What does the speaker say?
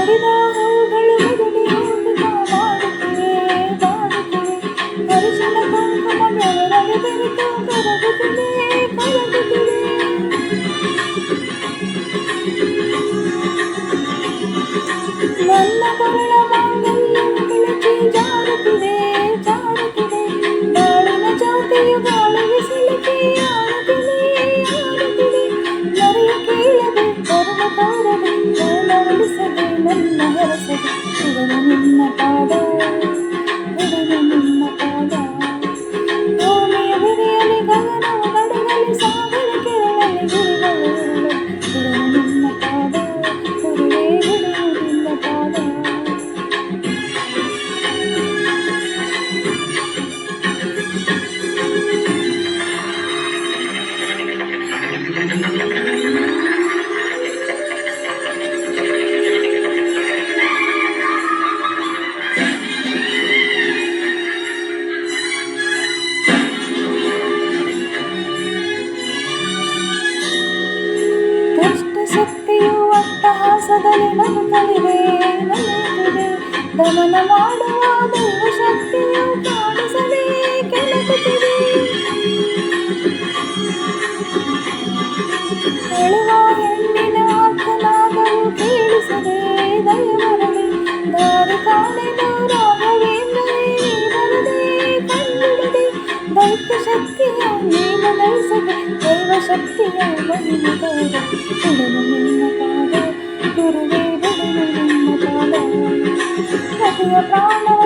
ನೋಡಿದ ಹೂಗಳು ಮೆದುಳಿ ಹೋಗುತ್ತಾ ಬಾಡುತ್ತಿವೆ ಬಾಡುತ್ತಿವೆ ಅರಿಶಿನ ಕುಂಕುಮ ಬೆವರಲ್ಲಿ ಬೆರೆತು ಕರಗುತ್ತಿದೆ ಕರಗುತ್ತಿದೆ ನನ್ನ ಕೊರಳ ಮಾಂಗಲ್ಯವು ಕಿಳಚಿ ಜಾರುತ್ತಿದೆ ಜಾರುತ್ತಿದೆ ಬಾಳಿನ ಜ್ಯೋತಿಯು ಗಾಳಿಗೆ ಸಿಲುಕಿ ಆಡುತ್ತಿದೆ ಆಡುತ್ತಿದೆ ಮರೆಯ ಕೇಳದೆ ಕರುಣ ತೋರದೆ ಮೌನ ಉಳಿಸದೆ ನನ್ನ ಹರಸದೆ ಬಿಡಲು ನಿನ್ನ ಪಾದ ಅಟ್ಟಹಾಸದಲ್ಲಿ ನಗುತ್ತಲಿದೆ ನಗುತ್ತಿದೆ ದಮನ ಮಾಡುವ ದೈವ ಶಕ್ತಿಯು ಕಾಣಿಸದೆ ಕೆಣಕುತ್ತಿದೆ ಅಳುವ ಹೆಣ್ಣಿನ ಆರ್ತನಾದವು ಕೇಳಿಸದೆ ದಯವರಲಿ ದಾರಿ ಕಾಣೆನು ರಾಘವೇಂದ್ರನೇ ಬರದೆ ಕಣ್ಣಿಡದೆ ದೈತ್ಯ ಶಕ್ತಿಯ ನೀನು ನಯಿಸದೆ ದೈವ ಶಕ್ತಿಯ ಮಹಿಮೆಗಾರ ಬಿಡಲು ನಿನ್ನ ಪಾದ గురువే బదులు నిన్న ప్రాణవ